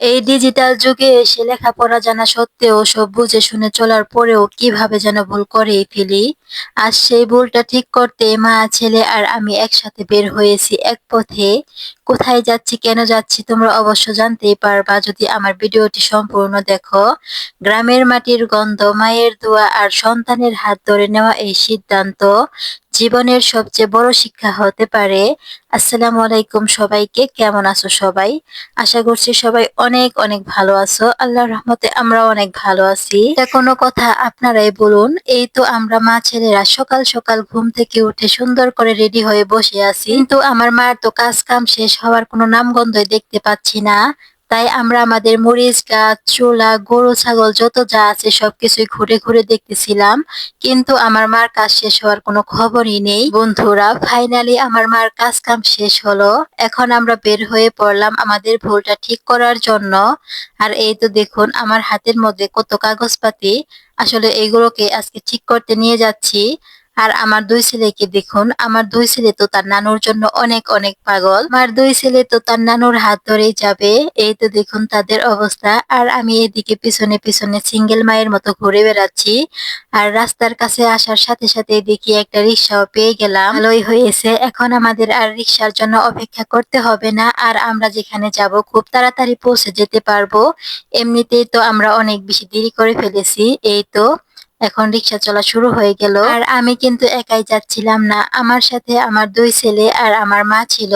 এই ডিজিটাল যুগে এসে লেখাপড়া জানা সত্ত্বেও সব বুঝে শুনে চলার পরেও কীভাবে যেন ভুল করেই ফেলি। আর সেই ভুলটা ঠিক করতে মা, ছেলে আর আমি একসাথে বের হয়েছি এক পথে। কোথায় যাচ্ছি, কেন যাচ্ছি তোমরা অবশ্য জানতেই পারবা যদি আমার ভিডিওটি সম্পূর্ণ দেখো। গ্রামের মাটির গন্ধ, মায়ের দোয়া আর সন্তানের হাত ধরে নেওয়া এই সিদ্ধান্ত জীবনের সবচেয়ে বড় শিক্ষা হতে পারে। আসসালামু আলাইকুম সবাইকে, কেমন আছো সবাই? আশা করছি সবাই অনেক অনেক ভালো আছো। আল্লাহর রহমতে আমরা অনেক ভালো আছি। কোনো কথা আপনারাই বলুন। এই তো আমরা মা ছেলেরা সকাল সকাল ঘুম থেকে উঠে সুন্দর করে রেডি হয়ে বসে আছি। কিন্তু আমার মার তো কাজ কাম শেষ হওয়ার কোনো নামগন্ধই দেখতে পাচ্ছি না। তাই আমরা আমাদের মরিচ গাছ চুলা গরু, ছাগল, যত যা আছে সবকিছুই ঘুরে ঘুরে দেখতেছিলাম। কিন্তু আমার মার কাজ শেষ হওয়ার কোনো খবরই নেই। বন্ধুরা ফাইনালি আমার মার কাজ কাম শেষ হলো। এখন আমরা বের হয়ে পড়লাম আমাদের ভুলটা ঠিক করার জন্য। আর এই তো দেখুন, আমার হাতের মধ্যে কত কাগজপাতি। আসলে এইগুলোকে আজকে ঠিক করতে নিয়ে যাচ্ছি। আর আমার দুই ছেলেকে দেখুন, আমার দুই ছেলে তো তার নানুর জন্য অনেক অনেক পাগল। আমার দুই ছেলে তো তার নানুর হাত ধরেই যাবে, এই তো দেখুন তাদের অবস্থা। আর আমি এদিকে পিছনে পিছনে সিঙ্গেল মায়ের মতো ঘুরে বেড়াচ্ছি। আর রাস্তার কাছে আসার সাথে সাথে দেখি একটা রিক্সাও পেয়ে গেলাম। ভালোই হয়েছে, এখন আমাদের আর রিক্সার জন্য অপেক্ষা করতে হবে না। আর আমরা যেখানে যাব খুব তাড়াতাড়ি পৌঁছে যেতে পারব। এমনিতেই তো আমরা অনেক বেশি দেরি করে ফেলেছি, এই তো। এখন রিক্সা চলা শুরু হয়ে গেল। আর আমি কিন্তু একাই যাচ্ছিলাম না। আমার সাথে আমার দুই ছেলে আর আমার মা ছিল।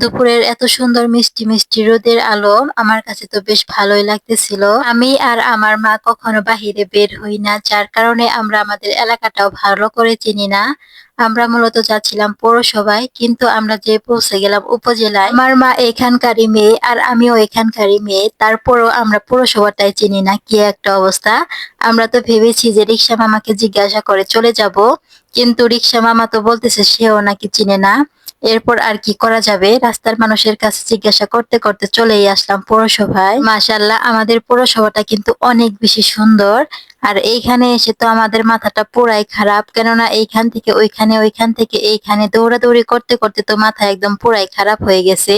দুপুরের এত সুন্দর মিষ্টি মিষ্টি রোদের আলো আমার কাছে তো বেশ ভালোই লাগতেছিল। আমি আর আমার মা কখনো বাহিরে বের হই না, যার কারণে আমরা আমাদের এলাকাটাও ভালো করে চিনি না। আমরা মূলত যাচ্ছিলাম পৌরসভায়, কিন্তু আমরা যে পৌঁছে গেলাম উপজেলায়, আমার মা এখানকারই মেয়ে আর আমিও এখানকারই মেয়ে, তারপরও আমরা পৌরসভাটাই চিনি না, কি একটা অবস্থা। আমরা তো ভেবেছি যে রিক্সা মামাকে জিজ্ঞাসা করে চলে যাব, কিন্তু রিক্সা মামা তো বলতেছে সেও নাকি চিনে না। এরপর আর কি করা যাবে? রাস্তার মানুষের কাছে জিজ্ঞাসা করতে করতে চলেই আসলাম পৌরসভায়। মাসাল্লাহ আমাদের পৌরসভাটা কিন্তু অনেক বেশি সুন্দর। আর এইখানে এসে তো আমাদের মাথাটা পুরাই খারাপ। কেননা এইখান থেকে ওইখানে, ওইখান থেকে এইখানে দৌড়াদৌড়ি করতে করতে তো মাথা একদম পুরাই খারাপ হয়ে গেছে।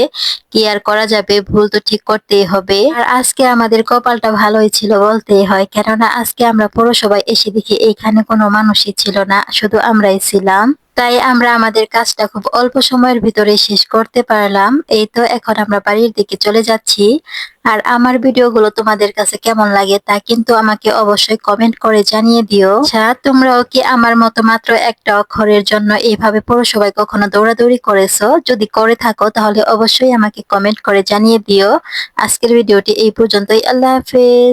কি আর করা যাবে? ভুল তো ঠিক করতেই হবে। আর আজকে আমাদের কপালটা ভালোই ছিল বলতেই হয়। কেননা আজকে আমরা পৌরসভায় এসে দেখি এইখানে কোনো মানুষই ছিল না, শুধু আমরাই ছিলাম। তাই আমরা আমাদের কাজটা খুব অল্প সময়ের ভিতরে শেষ করতে পারলাম। এই তো এখন আমরা বাড়ির দিকে চলে যাচ্ছি। আর আমার ভিডিওগুলো তোমাদের কাছে কেমন লাগে তা কিন্তু আমাকে অবশ্যই কমেন্ট করে জানিয়ে দিও। আচ্ছা তোমরাও কি আমার মতো মাত্র একটা অক্ষরের জন্য এইভাবে পৌরসভায় কখনো দৌড়াদৌড়ি করেছ? যদি করে থাকো, তাহলে অবশ্যই আমাকে কমেন্ট করে জানিয়ে দিও। আজকের ভিডিওটি এই পর্যন্তই। আল্লাহ হাফেজ।